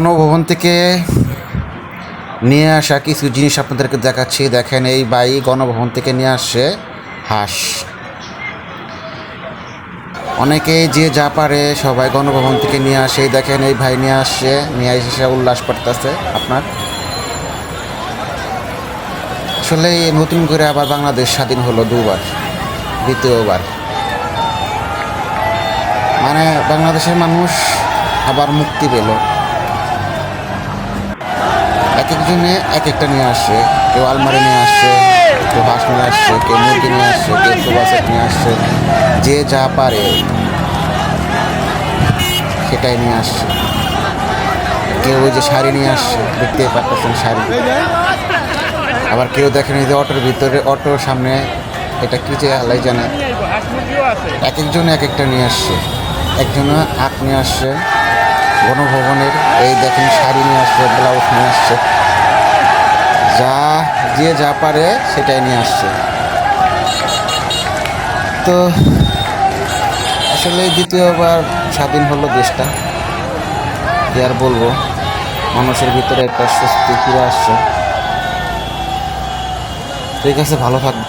গণভবন থেকে নিয়ে আসা কিছু জিনিস আপনাদেরকে দেখাচ্ছি। দেখেন এই বাই গণভবন থেকে নিয়ে আসছে হাঁস। অনেকে যে যা পারে সবাই গণভবন থেকে নিয়ে আসে। দেখেন এই ভাই নিয়ে আসছে নিয়ে এসে সে উল্লাস করতেছে আপনার। আসলে নতুন করে আবার বাংলাদেশ স্বাধীন হলো দুবার, দ্বিতীয়বার। মানে বাংলাদেশের মানুষ আবার মুক্তি পেল। এক একজনে এক একটা নিয়ে আসছে কেউ আলমারি নিয়ে আসছে কেউ হাঁস নিয়ে আসছে কেউ মুরগি নিয়ে আসছে কেউ সুবাসেট নিয়ে আসছে যে যা পারে সেটাই নিয়ে আসছে কেউ ওই যে শাড়ি নিয়ে আসছে দেখতে পাচ্ছেন শাড়ি। আবার কেউ দেখেন যে অটোর ভিতরে, অটোর সামনে এটা কি যে আলাই জানে। এক একজন এক একটা নিয়ে আসছে একজন আখ নিয়ে আসছে গণভবনের এই দেখেন শাড়ি নিয়ে আসছে, ব্লাউজ নিয়ে আসছে। যা যে যা পারে সেটাই নিয়ে আসছে। তো আসলে দ্বিতীয়বার স্বাধীন হলো দেশটা। কি আর বলব, মানুষের ভিতরে একটা স্বস্তি ফিরে আসছে। ঠিক আছে, ভালো থাকবে